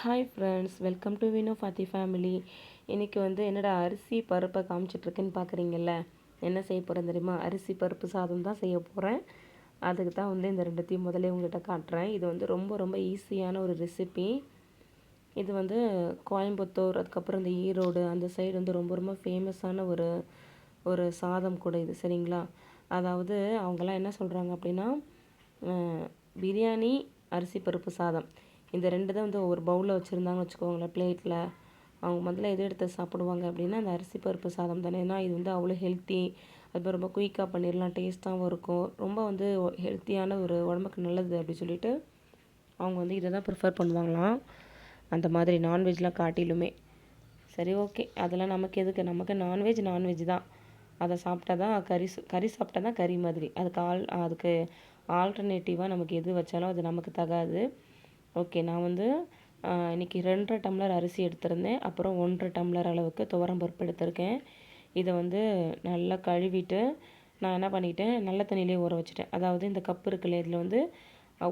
Hi friends welcome to Vino Fathi family இன்றைக்கி வந்து என்னடா அரிசி பருப்பை காமிச்சிட்ருக்குன்னு பார்க்குறீங்கல்ல என்ன செய்ய போகிறேன் தெரியுமா? அரிசி பருப்பு சாதம் தான் செய்ய போகிறேன் அதுக்கு தான் வந்து இந்த ரெண்டுத்தையும் முதல்ல உங்கள்கிட்ட காட்டுறேன். இது வந்து ரொம்ப ரொம்ப ஈஸியான ஒரு ரெசிபி இது வந்து கோயம்புத்தூர் அதுக்கப்புறம் இந்த ஈரோடு அந்த சைடு வந்து ரொம்ப ரொம்ப ஃபேமஸான ஒரு ஒரு சாதம் கூட இது சரிங்களா? அதாவது அவங்கெல்லாம் என்ன சொல்கிறாங்க அப்படின்னா பிரியாணி அரிசி பருப்பு சாதம். இந்த ரெண்டு தான் வந்து ஒரு பவுலில் வச்சுருந்தாங்கன்னு வச்சுக்கோங்களேன் பிளேட்டில் அவங்க முதல்ல எது எடுத்து சாப்பிடுவாங்க அப்படின்னா அந்த அரிசி பருப்பு சாதம் தானே. ஏன்னா இது வந்து அவ்வளோ ஹெல்த்தி அது ரொம்ப குயிக்காக பண்ணிடலாம் டேஸ்ட்டாகவும் இருக்கும். ரொம்ப வந்து ஹெல்த்தியான ஒரு உடம்புக்கு நல்லது அப்படி சொல்லிட்டு அவங்க வந்து இதை தான் ப்ரிஃபர் பண்ணுவாங்களாம். அந்த மாதிரி நான்வெஜ்லாம் காட்டிலுமே. சரி ஓகே அதெல்லாம் நமக்கு எதுக்கு? நமக்கு நான்வெஜ் நான்வெஜ் தான். அதை சாப்பிட்டா தான் கறி கறி சாப்பிட்டா தான் கறி மாதிரி. அதுக்கு ஆல் அதுக்கு ஆல்டர்னேட்டிவாக நமக்கு எது வச்சாலும் அது நமக்கு தகாது. ஓகே நான் வந்து இன்றைக்கி இன்னைக்கு ரெண்டரை டம்ளர் அரிசி எடுத்திருந்தேன். அப்புறம் ஒன்றரை டம்ளர் அளவுக்கு துவரம் பருப்பு எடுத்திருக்கேன். இதை வந்து நல்லா கழுவிட்டு நான் என்ன பண்ணிட்டேன் நல்ல தண்ணியிலே ஊற வச்சுட்டேன். அதாவது இந்த கப்பு இருக்குல்ல இதில் வந்து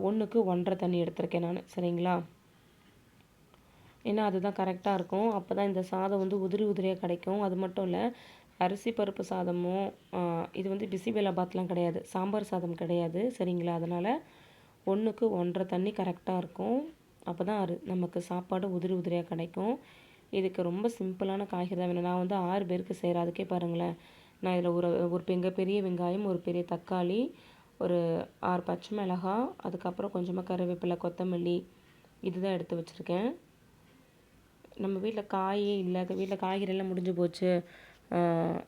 ஒன்றுக்கு ஒன்றரை தண்ணி எடுத்திருக்கேன் நான். சரிங்களா? ஏன்னா அதுதான் கரெக்டாக இருக்கும். அப்போ தான் இந்த சாதம் வந்து உதிரி உதிரியாக கிடைக்கும். அது மட்டும் இல்லை அரிசி பருப்பு சாதமும் இது வந்து பிசிபெலாபாத்லாம் கிடையாது. சாம்பார் சாதம் கிடையாது. சரிங்களா? அதனால் ஒன்றுக்கு ஒன்றரை தண்ணி கரெக்டாக இருக்கும். அப்போ தான் அரு நமக்கு சாப்பாடு உதிரி உதிரியாக கிடைக்கும். இதுக்கு ரொம்ப சிம்பிளான காய்கறி தான் வேணும். நான் வந்து ஆறு பேருக்கு செய்கிறேன் அதுக்கே பாருங்களேன். நான் இதில் ஒரு ஒரு பெங்க பெரிய வெங்காயம் ஒரு பெரிய தக்காளி ஒரு ஆறு பச்சை மிளகாய் அதுக்கப்புறம் கொஞ்சமாக கருவேப்பிலை கொத்தமல்லி இதுதான் எடுத்து வச்சுருக்கேன். நம்ம வீட்டில் காயே இல்லை. வீட்டில் காய்கறி எல்லாம் முடிஞ்சு போச்சு.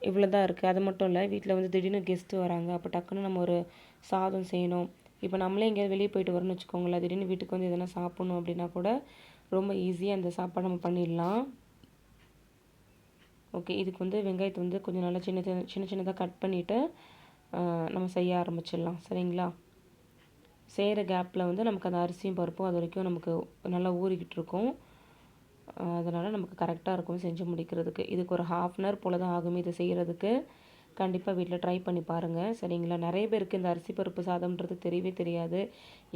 இவ்வளோ தான் இருக்குது அது மட்டும் இல்லை வீட்டில் வந்து திடீர்னு கெஸ்ட்டு வராங்க. அப்போ டக்குன்னு நம்ம ஒரு சாதம் செய்யணும். இப்போ நம்மளே எங்கேயாவது வெளியே போயிட்டு வரணும்னு வச்சுக்கோங்களேன். திடீர்னு வீட்டுக்கு வந்து எதனா சாப்பிட்ணும் அப்படின்னா கூட ரொம்ப ஈஸியாக அந்த சாப்பாடு நம்ம பண்ணிடலாம். ஓகே இதுக்கு வந்து வெங்காயத்தை வந்து கொஞ்சம் நல்லா சின்ன சின்ன சின்ன சின்னதாக கட் பண்ணிவிட்டு நம்ம செய்ய ஆரம்பிச்சிடலாம். சரிங்களா? செய்கிற கேப்பில் வந்து நமக்கு அந்த அரிசியும் பருப்பும் அது வரைக்கும் நமக்கு நல்லா ஊறிக்கிட்டு இருக்கும். அதனால் நமக்கு கரெக்டாக இருக்கும் செஞ்சு முடிக்கிறதுக்கு. இதுக்கு ஒரு ஹாஃப் அன் ஹவர் போல் தான் ஆகும் இதை செய்கிறதுக்கு கண்டிப்பாக வீட்டில் ட்ரை பண்ணி பாருங்கள் சரிங்களா? நிறைய பேருக்கு இந்த அரிசி பருப்பு சாதம்ன்றது தெரியவே தெரியாது.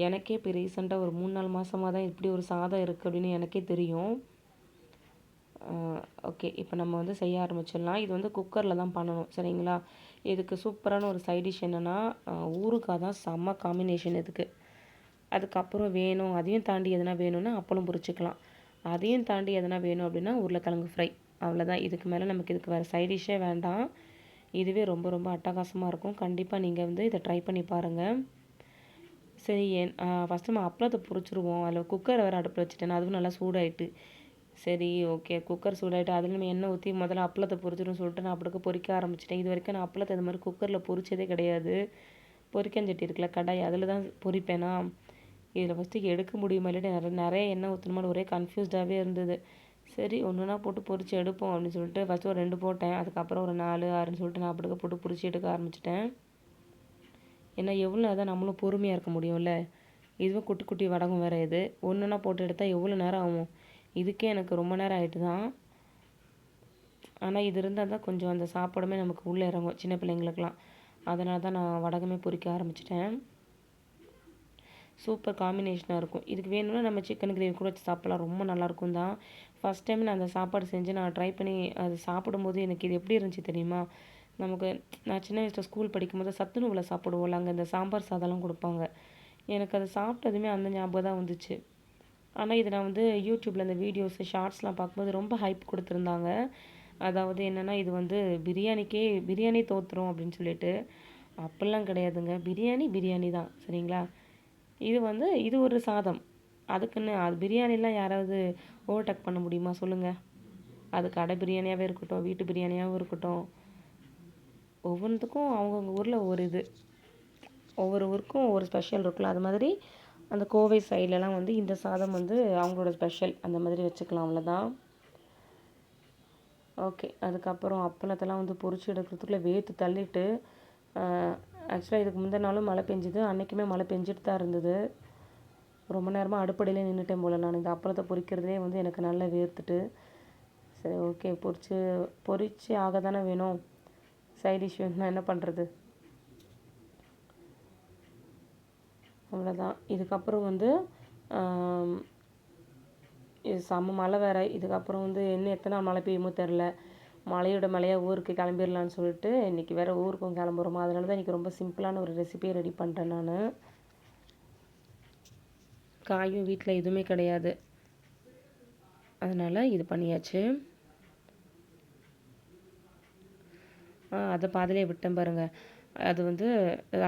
எனக்கே இப்போ ரீசெண்டாக ஒரு மூணு நாலு மாதமாக தான் இப்படி ஒரு சாதம் இருக்குது அப்படின்னு எனக்கே தெரியும். ஓகே இப்போ நம்ம வந்து செய்ய ஆரம்பிச்சிடலாம். இது வந்து குக்கரில் தான் பண்ணணும். சரிங்களா? இதுக்கு சூப்பரான ஒரு சைட் டிஷ் என்னென்னா ஊறுகாய் தான் செம்ம காம்பினேஷன் இதுக்கு. அதுக்கப்புறம் வேணும். அதையும் தாண்டி எதனா வேணும்னா அப்பளம் பொரிச்சுக்கலாம். அதையும் தாண்டி எதனா வேணும் அப்படின்னா உருளைக்கிழங்கு ஃப்ரை அவ்வளோதான் இதுக்கு மேலே நமக்கு இதுக்கு வேறு சைட் டிஷ்ஷே வேண்டாம். இதுவே ரொம்ப ரொம்ப அட்டகாசமாக இருக்கும். கண்டிப்பாக நீங்கள் வந்து இதை ட்ரை பண்ணி பாருங்கள் சரி என் ஃபஸ்ட்டு நம்ம அப்பளத்தை பொறிச்சிருவோம் அதில் குக்கரை வேறு அடுப்பில் வச்சுட்டேன் அதுவும் நல்லா சூடாயிட்டு. சரி ஓகே குக்கர் சூடாயிட்டு அதில் நம்ம எண்ணெய் ஊற்றி முதல்ல அப்பளத்தை பொறிச்சிடும் சொல்லிட்டு நான் அப்படிக்கு பொறிக்க ஆரம்பிச்சிட்டேன். இது வரைக்கும் நான் அப்பளத்தை இந்த மாதிரி குக்கரில் பொறிச்சதே கிடையாது. பொரிக்கஞ்சட்டி இருக்குல்ல கடாய் அதில் தான் பொறிப்பேனா இதில் ஃபஸ்ட்டு எடுக்க முடியுமா? இல்லாட்டி நிறைய நிறைய எண்ணெய் ஊற்றணுமா ஒரே கன்ஃபியூஸ்டாகவே இருந்தது. சரி ஒன்றுனா போட்டு பொறிச்சு எடுப்போம் அப்படின்னு சொல்லிட்டு ஃபஸ்ட்டு ஒரு ரெண்டு போட்டேன். அதுக்கப்புறம் ஒரு நாலு ஆறுன்னு சொல்லிட்டு நான் அப்படிக்க போட்டு பொரிச்சு எடுக்க ஆரம்பிச்சிட்டேன். ஏன்னா எவ்வளோ தான் நம்மளும் பொறுமையாக இருக்க முடியும்ல? இதுவே குட்டி குட்டி வடகம் வேறு இது. ஒன்றுனா போட்டு எடுத்தால் எவ்வளோ நேரம் ஆகும்? இதுக்கே எனக்கு ரொம்ப நேரம் ஆயிட்டு தான் ஆனால் இது இருந்தால் தான் கொஞ்சம் அந்த சாப்பாடுமே நமக்கு உள்ளே இறங்கும். சின்ன பிள்ளைங்களுக்கெலாம் அதனால தான் நான் வடகமே பொறிக்க ஆரம்பிச்சிட்டேன். சூப்பர் காம்பினேஷனாக இருக்கும். இதுக்கு வேணும்னா நம்ம சிக்கன் கிரேவி கூட வச்சு சாப்பிட்லாம். ரொம்ப நல்லாயிருக்கும் தான். ஃபஸ்ட் டைம் நான் அந்த சாப்பாடு செஞ்சு நான் ட்ரை பண்ணி அது சாப்பிடும்போது எனக்கு இது எப்படி இருந்துச்சு தெரியுமா? நமக்கு நான் சின்ன வயசில் ஸ்கூல் படிக்கும்போது சத்துணவில் சாப்பிடுவோம்ல அங்கே இந்த சாம்பார் சாதம்லாம் கொடுப்பாங்க. எனக்கு அதை சாப்பிட்டதுமே அந்த ஞாபகம் தான் வந்துச்சு. ஆனால் இது நான் வந்து யூடியூப்பில் இந்த வீடியோஸ் ஷார்ட்ஸ்லாம் பார்க்கும்போது ரொம்ப ஹைப் கொடுத்துருந்தாங்க. அதாவது என்னென்னா இது வந்து பிரியாணிக்கே பிரியாணி தோற்றுரும் அப்படின்னு சொல்லிட்டு. அப்படிலாம் கிடையாதுங்க. பிரியாணி பிரியாணி தான். சரிங்களா? இது வந்து இது ஒரு சாதம். அதுக்குன்னு அது பிரியாணிலாம் யாராவது ஓவர்டேக் பண்ண முடியுமா? சொல்லுங்கள் அது கடை பிரியாணியாகவே இருக்கட்டும் வீட்டு பிரியாணியாகவும் இருக்கட்டும். ஒவ்வொன்றுத்துக்கும் அவங்கவுங்க ஊரில் ஒவ்வொரு இது. ஒவ்வொரு ஊருக்கும் ஒவ்வொரு ஸ்பெஷல் இருக்குல்ல. அது மாதிரி அந்த கோவை சைட்லலாம் வந்து இந்த சாதம் வந்து அவங்களோட ஸ்பெஷல் அந்த மாதிரி வச்சுக்கலாம் அவ்வளோதான் ஓகே அதுக்கப்புறம் அப்பளத்தெல்லாம் வந்து பொறிச்சு எடுக்கிறதுக்குள்ளே வேர்த்து தள்ளிட்டு ஆக்சுவலாக இதுக்கு முந்தின நாளும் மழை பெஞ்சுது. அன்றைக்குமே மழை பெஞ்சிட்டு தான் இருந்தது. ரொம்ப நேரமாக அடுப்படியிலே நின்றுட்டேன் போல் நான். இந்த அப்பளத்தை பொறிக்கிறதே வந்து எனக்கு நல்லா வேர்த்துட்டு. சரி ஓகே பொறிச்சு பொறிச்சு ஆக தானே வேணும். சைட் டிஷ் வேணும்னா என்ன பண்ணுறது அவ்வளோதான் இதுக்கப்புறம் வந்து இது செம்ம மழை வேறு. இதுக்கப்புறம் வந்து இன்னும் எத்தனை நாள் மழை பெய்யுமோ தெரில மலையோட மலையாக ஊருக்கு கிளம்பிடலான்னு சொல்லிட்டு இன்றைக்கி வேறு ஊருக்கும் கிளம்புறோமா? அதனால தான் இன்றைக்கி ரொம்ப சிம்பிளான ஒரு ரெசிபியை ரெடி பண்ணுறேன் நான். காயும் வீட்டில் எதுவுமே கிடையாது. அதனால் இது பண்ணியாச்சு. அதை பாதிலே விட்டேன் பாருங்கள் அது வந்து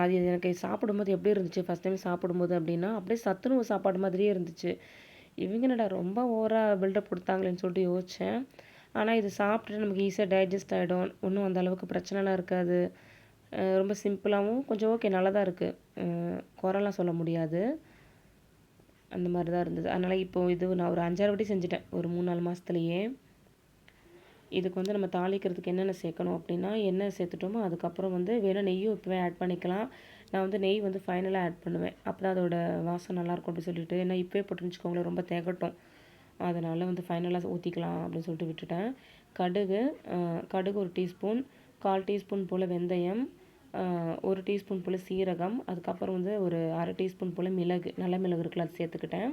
அது எனக்கு சாப்பிடும்போது எப்படி இருந்துச்சு? ஃபஸ்ட் டைம் சாப்பிடும்போது அப்படின்னா அப்படியே சத்துணவு சாப்பாடு மாதிரியே இருந்துச்சு. இவங்க என்னடா ரொம்ப ஓவராக பில்டப் கொடுத்தாங்களேன்னு சொல்லிட்டு யோசித்தேன் ஆனால் இது சாப்பிட்டுட்டு நமக்கு ஈஸியாக டைஜஸ்ட் ஆகிடும் ஒன்றும் அந்த அளவுக்கு பிரச்சனைலாம் இருக்காது. ரொம்ப சிம்பிளாகவும் கொஞ்சம் ஓகே நல்லா தான் இருக்குது குறைலாம் சொல்ல முடியாது. அந்த மாதிரி தான் இருந்தது. அதனால் இப்போது இது நான் ஒரு அஞ்சாறு வாட்டி செஞ்சுட்டேன். ஒரு மூணு நாலு மாதத்துலையே இதுக்கு வந்து நம்ம தாளிக்கிறதுக்கு என்னென்ன சேர்க்கணும் அப்படின்னா என்ன சேர்த்துட்டோமோ அதுக்கப்புறம் வந்து வேணால் நெய்யும் இப்போவே ஆட் பண்ணிக்கலாம். நான் வந்து நெய் வந்து ஃபைனலாக ஆட் பண்ணுவேன். அப்போ தான் அதோட வாசம் நல்லாயிருக்கும் அப்படின்னு சொல்லிட்டு. ஏன்னா இப்போயே போட்டுன்னு ரொம்ப தேகட்டும். அதனால் வந்து ஃபைனலாக ஊற்றிக்கலாம் அப்படின்னு சொல்லிட்டு விட்டுட்டேன். கடுகு கடுகு ஒரு டீஸ்பூன் கால் டீஸ்பூன் போல் வெந்தயம் ஒரு டீஸ்பூன் போல் சீரகம் அதுக்கப்புறம் வந்து ஒரு அரை டீஸ்பூன் போல் மிளகு நல்ல மிளகு இருக்குல்ல அது சேர்த்துக்கிட்டேன்.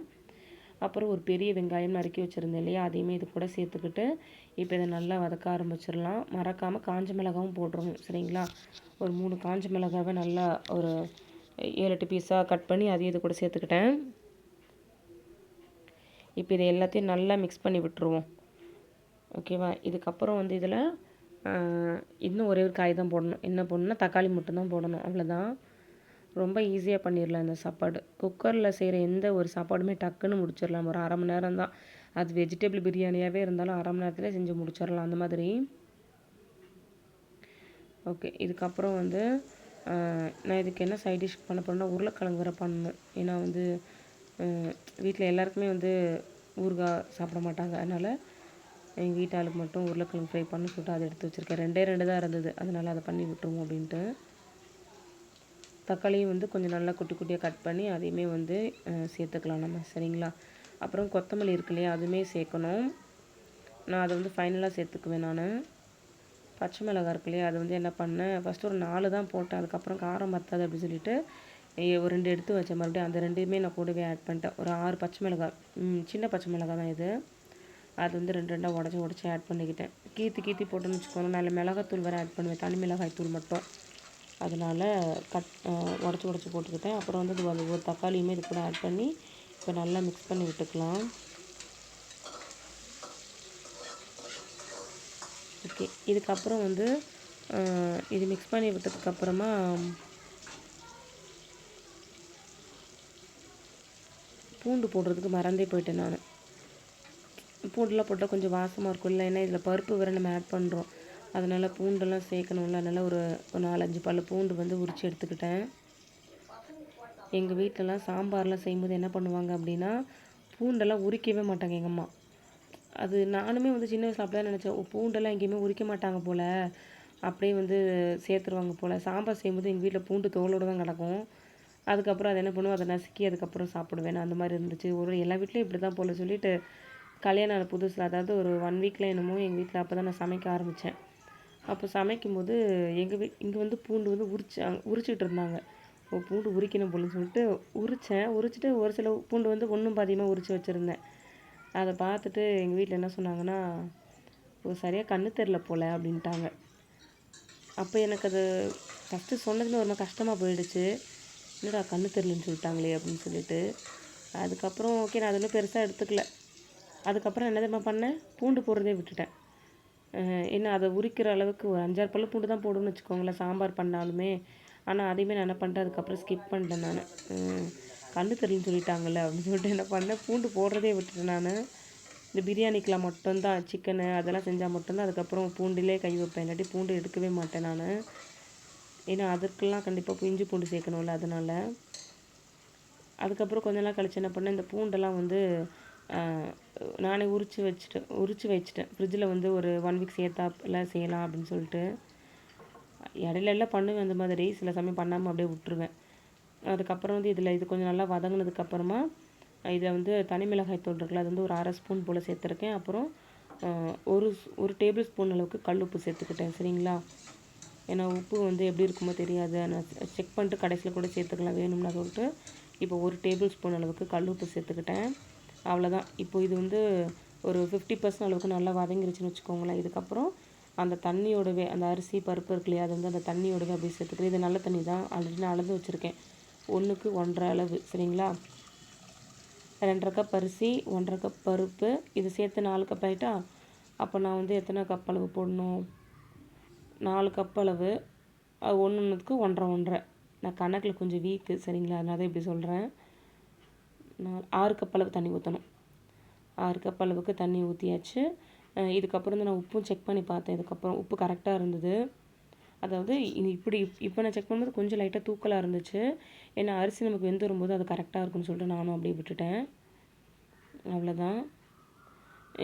அப்புறம் ஒரு பெரிய வெங்காயம் நறுக்கி வச்சுருந்தேன் இல்லையா அதையுமே இது கூட சேர்த்துக்கிட்டு இப்போ இதை நல்லா வதக்க ஆரம்பிச்சிடலாம். மறக்காமல் காஞ்ச மிளகாவும் போட்டுருணும் சரிங்களா? ஒரு மூணு காஞ்ச மிளகாவை நல்லா ஒரு ஏழு எட்டு பீஸாக கட் பண்ணி அதையும் இது கூட சேர்த்துக்கிட்டேன். இப்போ இதை எல்லாத்தையும் நல்லா மிக்ஸ் பண்ணி விட்டுருவோம். ஓகேவா இதுக்கப்புறம் வந்து இதில் இன்னும் ஒரே ஒரு காய் தான் போடணும். என்ன போடணும்னா தக்காளி மட்டும்தான் போடணும். அவ்வளோதான். ரொம்ப ஈஸியாக பண்ணிடலாம் இந்த சாப்பாடு. குக்கரில் செய்கிற எந்த ஒரு சாப்பாடுமே டக்குன்னு முடிச்சிடலாம். ஒரு அரை மணி நேரம் தான். அது வெஜிடபிள் பிரியாணியாகவே இருந்தாலும் அரை மணி நேரத்தில் செஞ்சு முடிச்சிடலாம். அந்த மாதிரி. ஓகே இதுக்கப்புறம் வந்து நான் இதுக்கு என்ன சைட் டிஷ் பண்ண போகிறேன்னா உருளைக்கிழங்கு வேறு பண்ணணும். ஏன்னா வந்து வீட்டில் எல்லாருக்குமே வந்து ஊறுகாய் சாப்பிட மாட்டாங்க. அதனால் எங்கள் வீட்டாளுக்கு மட்டும் உருளைக்கிழங்கு ஃப்ரை பண்ணி சொல்லிட்டு அதை எடுத்து வச்சுருக்கேன். ரெண்டே ரெண்டு தான் இருந்தது. அதனால் அதை பண்ணி விட்டுருவோம் அப்படின்ட்டு. தக்காளியும் வந்து கொஞ்சம் நல்லா குட்டி குட்டியாக கட் பண்ணி அதையுமே வந்து சேர்த்துக்கலாம் நம்ம. சரிங்களா? அப்புறம் கொத்தமல்லி இருக்கு இல்லையா? அதுவுமே சேர்க்கணும். நான் அதை வந்து ஃபைனலாக சேர்த்துக்குவேன் நான். பச்சை மிளகா இருக்கு இல்லையா? அது வந்து என்ன பண்ணேன்? ஃபஸ்ட்டு ஒரு நாலு தான் போட்டேன். அதுக்கப்புறம் காரம் பற்றாது அப்படின்னு சொல்லிட்டு ஒரு ரெண்டு எடுத்து வச்சேன் மறுபடியும் அந்த ரெண்டுமே நான் கூடவே ஆட் பண்ணிட்டேன். ஒரு ஆறு பச்சை மிளகாய். சின்ன பச்சை மிளகாய் தான் இது. அது வந்து ரெண்டு ரெண்டாக உடச்சி உடச்சி ஆட் பண்ணிக்கிட்டேன். கீத்து கீத்தி போட்டுன்னு வச்சுக்கோங்க. நல்ல மிளகாத்தூள் வேறு ஆட் பண்ணுவேன். தனி மிளகாய் தூள் மட்டும். அதனால் கட் உடச்சி உடச்சி போட்டுக்கிட்டேன். அப்புறம் வந்து இது ஒவ்வொரு தக்காளியுமே இது கூட ஆட் பண்ணி இப்போ நல்லா மிக்ஸ் பண்ணி விட்டுக்கலாம். ஓகே இதுக்கப்புறம் வந்து இது மிக்ஸ் பண்ணி விட்டதுக்கப்புறமா பூண்டு போடுறதுக்கு மறந்தே போயிட்டேன் நான். பூண்டுலாம் போட்டால் கொஞ்சம் வாசமாக இருக்கும். இல்லை ஏன்னா இதில் பருப்பு வேறு நம்ம ஆட் பண்ணுறோம் அதனால் பூண்டெல்லாம் சேர்க்கணும்ல. அதனால் ஒரு ஒரு நாலஞ்சு பல் பூண்டு வந்து உரித்து எடுத்துக்கிட்டேன். எங்கள் வீட்டிலலாம் சாம்பார்லாம் செய்யும்போது என்ன பண்ணுவாங்க அப்படின்னா பூண்டெல்லாம் உரிக்கவே மாட்டாங்க எங்கள் அம்மா. அது நானுமே வந்து சின்ன வயசில் அப்படி தான் நினச்சேன் பூண்டெல்லாம் எங்கேயுமே உரிக்க மாட்டாங்க போல். அப்படியே வந்து சேர்த்துருவாங்க போல். சாம்பார் செய்யும்போது எங்கள் வீட்டில் பூண்டு தோலோடு தான் கிடக்கும். அதுக்கப்புறம் அதை என்ன பண்ணுவோம் அதை நசுக்கி அதுக்கப்புறம் சாப்பிடுவேன். அந்த மாதிரி இருந்துச்சு. ஒரு எல்லா வீட்லேயும் இப்படி தான் போல் சொல்லிவிட்டு கல்யாணம் ஆன புதுசில் அதாவது ஒரு ஒன் வீக்கில் என்னமோ எங்கள் வீட்டில் அப்போ தான் நான் சமைக்க ஆரம்பித்தேன் அப்போ சமைக்கும்போது எங்கள் வீ இங்கே வந்து பூண்டு வந்து உரிச்சு உரிச்சிக்கிட்டு இருந்தாங்க. ஓ பூண்டு உரிக்கணும் போலன்னு சொல்லிட்டு உரித்தேன் உரிச்சிட்டு ஒரு சில பூண்டு வந்து ஒன்றும் பாதியமாக உரித்து வச்சுருந்தேன். அதை பார்த்துட்டு எங்கள் வீட்டில் என்ன சொன்னாங்கன்னா ஓ சரியாக கண்ணு தெரில போல் அப்படின்ட்டாங்க. அப்போ எனக்கு அது ஃபஸ்ட்டு சொன்னதுமே ஒரு மாதிரி கஷ்டமாக போயிடுச்சு. என்னடா கண்ணு தெரிலன்னு சொல்லிட்டாங்களே அப்படின்னு சொல்லிட்டு அதுக்கப்புறம் ஓகே நான் அது ஒன்றும் பெருசாக எடுத்துக்கல. அதுக்கப்புறம் என்ன தெரியுமா பண்ணேன்? பூண்டு போடுறதே விட்டுட்டேன். என்ன அதை உரிக்கிற அளவுக்கு ஒரு அஞ்சாறு பல்லு பூண்டு தான் போடுன்னு வச்சுக்கோங்களேன் சாம்பார் பண்ணாலுமே. ஆனால் அதையுமே நான் என்ன பண்ணிட்டேன் அதுக்கப்புறம் ஸ்கிப் பண்ணிட்டேன் நான். கண்ணு தெரியலன்னு சொல்லிட்டாங்கல்ல அப்படின்னு சொல்லிட்டு என்ன பண்ணேன் பூண்டு போடுறதே விட்டுட்டேன் நான். இந்த பிரியாணிக்கெலாம் மட்டும்தான் சிக்கனு அதெல்லாம் செஞ்சால் மட்டும்தான் அதுக்கப்புறம் பூண்டிலே கை வைப்பேன். இல்லாட்டி பூண்டு எடுக்கவே மாட்டேன் நான். ஏன்னா அதுக்கெல்லாம் கண்டிப்பாக இஞ்சி பூண்டு சேர்க்கணும்ல அதனால். அதுக்கப்புறம் கொஞ்ச நாள் கழிச்சு என்ன பண்ணேன் இந்த பூண்டெல்லாம் வந்து நானே உரித்து வச்சுட்டேன் உரித்து வச்சுட்டேன். ஃப்ரிட்ஜில் வந்து ஒரு ஒன் வீக் சேர்த்தாப்பில் செய்யலாம் அப்படின்னு சொல்லிட்டு. இடையில எல்லாம் பண்ணுவேன் அந்த மாதிரி. சில சமயம் பண்ணாமல் அப்படியே விட்ருவேன் அதுக்கப்புறம் வந்து இதில் இது கொஞ்சம் நல்லா வதங்கினதுக்கப்புறமா இதை வந்து தனி மிளகாய் தூள் இருக்குல்ல அது வந்து ஒரு அரை ஸ்பூன் போல் சேர்த்துருக்கேன். அப்புறம் ஒரு ஒரு டேபிள் ஸ்பூன் அளவுக்கு கல் உப்பு சேர்த்துக்கிட்டேன் சரிங்களா? ஏன்னா உப்பு வந்து எப்படி இருக்குமோ தெரியாது. நான் செக் பண்ணிட்டு கடைசியில் கூட சேர்த்துக்கலாம். வேணும்னா சொல்லிட்டு இப்போ ஒரு டேபிள் ஸ்பூன் அளவுக்கு கல் உப்பு சேர்த்துக்கிட்டேன். அவ்வளோதான் இப்போ இது வந்து ஒரு ஃபிஃப்டி பர்சன்ட் அளவுக்கு நல்லா வதங்கிருச்சுன்னு வச்சுக்கோங்களேன். இதுக்கப்புறம் அந்த தண்ணியோடவே அந்த அரிசி பருப்பு இருக்கு இல்லையா அது வந்து அந்த தண்ணியோடவே அப்படியே சேர்த்துக்கிறேன். இது நல்ல தண்ணி தான். ஆல்ரெடி நான் அளந்து வச்சுருக்கேன். ஒன்றுக்கு ஒன்றரை அளவு சரிங்களா? ரெண்டரை கப் அரிசி ஒன்றரை கப் பருப்பு இது சேர்த்து நாலு கப் ஆகிட்டா அப்போ நான் வந்து எத்தனை கப் அளவு போடணும்? நாலு கப் அளவு. அது ஒன்று ஒன்றுக்கு ஒன்றரை ஒன்றரை. நான் கணக்கில் கொஞ்சம் வீக்கு சரிங்களா? அதனால தான் இப்படி சொல்கிறேன் நான் ஆறு கப் அளவு தண்ணி ஊற்றணும் ஆறு கப் அளவுக்கு தண்ணி ஊற்றியாச்சு இதுக்கப்புறம் தான் நான் உப்பும் செக் பண்ணி பார்த்தேன். இதுக்கப்புறம் உப்பு கரெக்டாக இருந்தது. அதாவது இது இப்படி இப்போ நான் செக் பண்ணும்போது கொஞ்சம் லைட்டாக தூக்கலாக இருந்துச்சு. ஏன்னா அரிசி நமக்கு வெந்து வரும்போது அது கரெக்டாக இருக்குன்னு சொல்லிட்டு நானும் அப்படியே விட்டுட்டேன். அவ்வளோதான்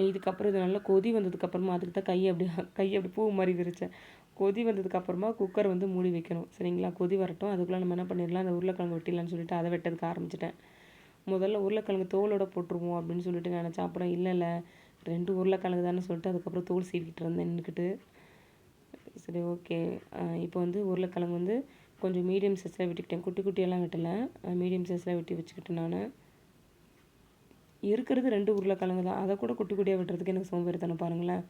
இதுக்கப்புறம் இது நல்லா கொதி வந்ததுக்கப்புறமா அதுக்கு தான் கையை அப்படி கையை அப்படி பூ மாதிரி விரித்தேன் கொதி வந்ததுக்கப்புறமா குக்கர் வந்து மூடி வைக்கணும். சரிங்களா? கொதி வரட்டும். அதுக்குள்ளே நம்ம என்ன பண்ணிடலாம்? அந்த உருளைக்கிழங்கு வெட்டிடலான்னு சொல்லிட்டு அதை வெட்டதுக்கு ஆரம்பிச்சிட்டேன். முதல்ல உருளைக்கிழங்கு தோலோட போட்டுருவோம் அப்படின்னு சொல்லிட்டு நினச்சா அப்புறம் இல்லை இல்லை. ரெண்டு உருளைக்கிழங்கு தானே சொல்லிட்டு அதுக்கப்புறம் தோல் சீவிக்கிட்டு இருந்தேன் நின்றுக்கிட்டு சரி ஓகே. இப்போ வந்து உருளைக்கிழங்கு வந்து கொஞ்சம் மீடியம் சைஸில் வெட்டிக்கிட்டேன். குட்டி குட்டியெல்லாம் வெட்டலை. மீடியம் சைஸில் வெட்டி வச்சுக்கிட்டேன் நான். இருக்கிறது ரெண்டு உருளைக்கிழங்கு தான். அதை கூட குட்டி குட்டியாக வெட்டுறதுக்கு எனக்கு சோம்பேறித்தனம் பாருங்களேன்.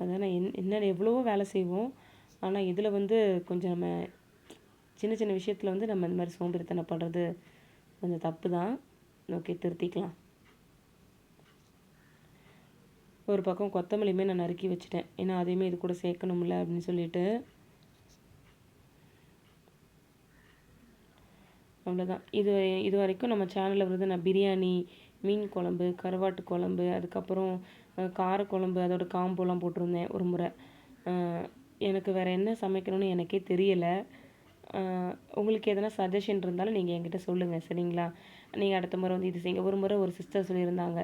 அதான் என் என்ன எவ்வளவோ வேலை செய்வோம். ஆனால் இதில் வந்து கொஞ்சம் நம்ம சின்ன சின்ன விஷயத்தில் வந்து நம்ம இந்த மாதிரி சோம்பேறித்தனப்படுறது கொஞ்சம் தப்பு தான் ஓகே திருத்திக்கலாம். ஒரு பக்கம் கொத்தமல்லியுமே நான் நறுக்கி வச்சுட்டேன். ஏன்னா அதையுமே இது கூட சேர்க்கணும்ல அப்படின்னு சொல்லிட்டு. அவ்வளோதான் இது இது வரைக்கும் நம்ம சேனலில் வந்து நான் பிரியாணி மீன் குழம்பு கருவாட்டு குழம்பு அதுக்கப்புறம் காரக்குழம்பு அதோட காம்போலாம் போட்டிருந்தேன் ஒரு முறை. எனக்கு வேறு என்ன சமைக்கணும்னு எனக்கே தெரியலை. உங்களுக்கு எதனா சஜஷன் இருந்தாலும் நீங்கள் என்கிட்ட சொல்லுங்கள் சரிங்களா? நீங்கள் அடுத்த முறை வந்து இது செய்யுங்க. ஒரு முறை ஒரு சிஸ்டர் சொல்லியிருந்தாங்க